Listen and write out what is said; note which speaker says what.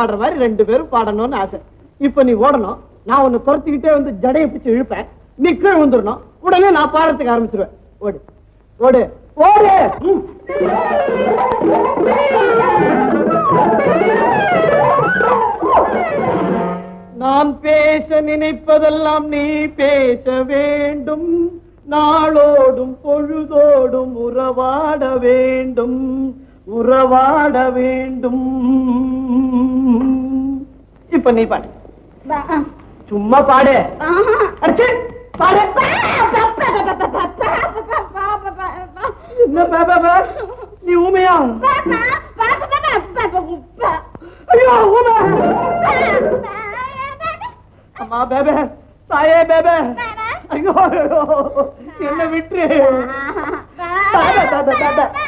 Speaker 1: பாடுற மாதிரி ரெண்டு பேரும் பாடணும்னு ஆசை. இப்ப நீ ஓடணும். நான் உன்னை துரத்துக்கிட்டே வந்து ஜடையை பிடிச்சு இழுப்பேன். நீ கீழே வந்துடணும் உடனே நான் பாடுறதுக்கு ஆரம்பிச்சிருவேன். ஓடு. ஓடு. ஓடு! நான் பேச நினைப்பதெல்லாம் நீ பேச வேண்டும். நாளோடும் பொழுதோடும் உறவாட வேண்டும். உறவாட வேண்டும். இப்ப நீ பாடு சும்மா பாடு அடிச்சு பாடு? நீ ஊமையா ஐயோ ஊமை அம்மா பேபே தாயே பேபே ஐயோ, என்ன விட்டு தாத்தா, தாத்தா, தாத்தா.